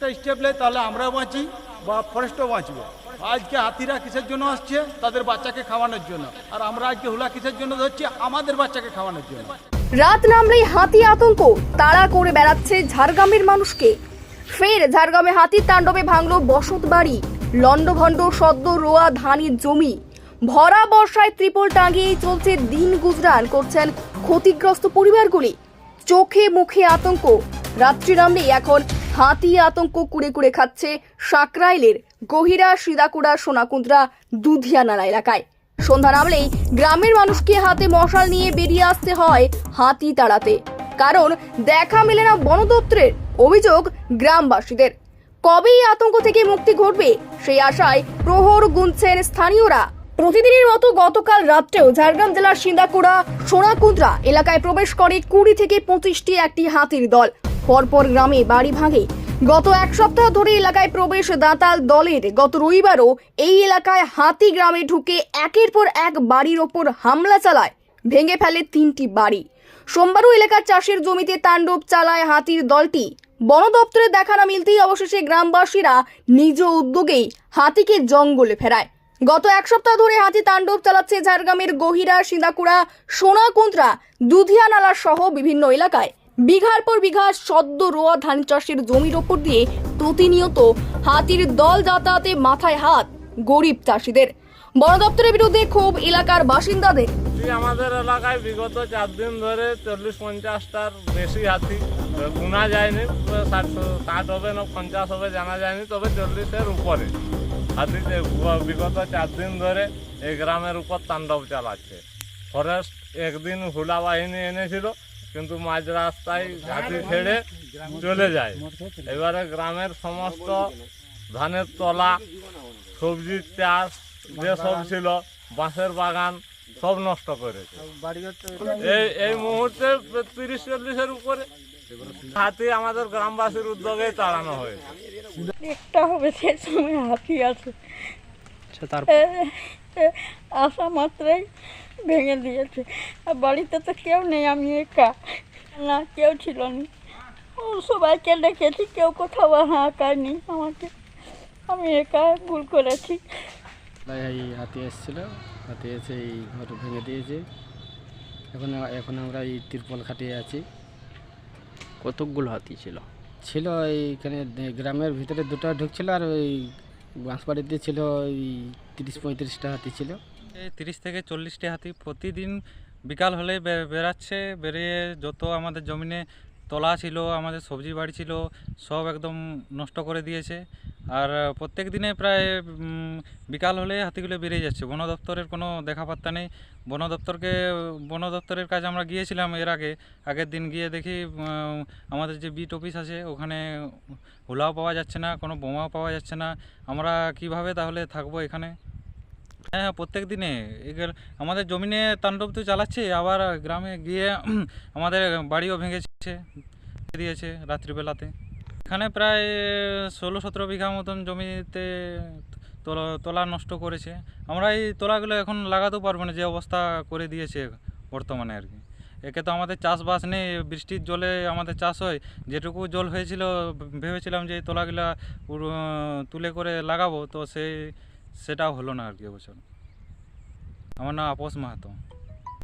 একটা স্টেপ নেয় তাহলে আমরাও বাঁচি বা ফরেস্টও বাঁচবে। আজকে হাতিরা কিসের জন্য আসছে? তাদের বাচ্চাকে খাওয়ানোর জন্য। আর আমরা আজকে হুলা কিসের জন্য ধরছি? আমাদের বাচ্চাকে খাওয়ানোর জন্য। রাত নামলেই হাতি আতঙ্ক, তাড়া করে বেড়াচ্ছে ঝাড়গ্রামের মানুষকে। ফের ঝাড়গ্রামে হাতির তাণ্ডবে ভাঙল বসত বাড়ি, লণ্ডভণ্ড, সদ্য রোয়া ধানের জমি। ভরা বর্ষায় ত্রিপল টাঙিয়েই চলছে দিন গুজরান, করছেন ক্ষতিগ্রস্ত পরিবারগুলি। চোখে মুখে আতঙ্ক, রাত্রি নামলেই এখন হাতি আতঙ্ক কুড়ে কুড়ে খাচ্ছে সাকরাইলের গহিরা, সিদাকুড়া সোনাকুন্দ্রা দুধিয়ানালা এলাকায়। সন্ধ্যা নামলেই গ্রামের মানুষকে হাতে মশাল নিয়ে বেরিয়ে আসতে হয় হাতি তাড়াতে। কারণ দেখা মেলে না বন দপ্তরের অভিযোগ গ্রামবাসীদের। কবে এই আতঙ্ক থেকে মুক্তি ঘটবে সেই আশায় প্রহর গুনছেন স্থানীয়রা। প্রতিদিনের মতো গতকাল রাত্রেও ঝাড়গ্রাম জেলার সিন্দাকুড়া, সোনাকুদ্রা এলাকায় প্রবেশ করে কুড়ি থেকে পঁচিশটি একটি হাতির দল। পরপর গ্রামে বাড়ি ভাঙে। গত এক সপ্তাহ ধরে এলাকায় প্রবেশ দাঁতাল দলের গত রবিবারও এই এলাকায় হাতি গ্রামে ঢুকে একের পর এক বাড়ির ওপর হামলা চালায়। ভেঙে ফেলে তিনটি বাড়ি। সোমবারও এলাকার চাষের জমিতে তাণ্ডব চালায় হাতির দলটি। বন দপ্তরের দেখা না মিলতেই অবশেষে গ্রামবাসীরা নিজ উদ্যোগেই হাতিকে জঙ্গলে ফেরায়। গত এক সপ্তাহ ধরে হাতি তাণ্ডব চালাচ্ছে ঝাড়গ্রামের গহিরা সিদাকুড়া সোনাকুন্দ্রা দুধিয়া নালা সহ বিভিন্ন এলাকায়। বিঘার পর বিঘা সদ্য রোয়া ধান চাষের জমির ওপর দিয়ে প্রতিনিয়ত হাতির দল যাতায়াতে মাথায় হাত গরিব চাষিদের। বন দপ্তরের বিরুদ্ধে ক্ষোভ এলাকার বাসিন্দাদের। আমাদের এলাকায় বিগত চার দিন ধরে চল্লিশ পঞ্চাশটার বেশি হাতি গুনা যায়নি ষাট ষাট হবে না, পঞ্চাশ হবে জানা যায়নি, তবে চল্লিশের উপরে হাতি বিগত চার দিন ধরে এই গ্রামের উপর তাণ্ডব চালাচ্ছে। ফরেস্ট একদিন হুলা বাহিনী এনেছিল কিন্তু মাঝ রাস্তায় হাতি ছেড়ে চলে যায়। এবারে গ্রামের সমস্ত ধানের তলা সবজির চাষ যেসব ছিল, বাঁশের বাগান সব নষ্ট করেছে। এই এই মুহূর্তে তিরিশ, চল্লিশের উপরে হাতি আমাদের গ্রামবাসীর উদ্যোগে তাড়ানো হয়েছে। একটা হবে সে সময় হাতি আছে। আচ্ছা তার আসা মাত্রই ভেঙে দিয়েছে। আর বাড়িতে তো কেউ নেই আমি একা। না কেউ ছিল না। সবাইকে ডেকেছি কেউ কোথাও হা হাঁকায়নি আমাকে। আমি একা ভুল করেছি। এই হাতি এসেছিল। হাতি এসে এই ঘর ভেঙে দিয়েছে। এখন এখন আমরা এই তিরপল খাটিয়ে আছি। কতকগুলো হাতি ছিল? ছিল এইখানে গ্রামের ভিতরে দুটো ঢুকছিল আর ওই বাঁশবাড়িতে ছিল ওই তিরিশ পঁয়ত্রিশটা হাতি ছিল। তিরিশ থেকে চল্লিশটি হাতি প্রতিদিন বিকাল হলে বেরাচ্ছে বেরিয়ে যত আমাদের জমিনে তলা ছিল, আমাদের সবজি বাড়ি ছিল, সব একদম নষ্ট করে দিয়েছে। আর প্রত্যেক দিনে প্রায় বিকাল হলে হাতিগুলো বেরিয়ে যাচ্ছে। বন দপ্তরের কোনো দেখা পাত্তা নেই। বন দপ্তরকে, বন দপ্তরের কাছে আমরা গিয়েছিলাম এর আগে। আগের দিন গিয়ে দেখি আমাদের যে বিট অফিস আছে, ওখানে হুলাও পাওয়া যাচ্ছে না, কোনো বোমাও পাওয়া যাচ্ছে না। আমরা কীভাবে তাহলে থাকব এখানে? হ্যাঁ হ্যাঁ প্রত্যেক দিনে। আমাদের জমিনে তাণ্ডব তো চালাচ্ছে, আবার গ্রামে গিয়ে আমাদের বাড়িও ভেঙেছে, দিয়েছে রাত্রিবেলাতে। এখানে প্রায় ষোলো সতেরো বিঘা মতন জমিতে তোলা নষ্ট করেছে। আমরা এই তোলাগুলো এখন লাগাতেও পারব না, যে অবস্থা করে দিয়েছে বর্তমানে আর কি। একে তো আমাদের চাষবাস নেই, বৃষ্টির জলে আমাদের চাষ হয়। যেটুকু জল হয়েছিল, ভেবেছিলাম যে এই তোলাগুলা তুলে করে লাগাবো, তো সেই, সেটাও হলো না আর কি এবছর। আমার নাম আপোষ মাহাতো।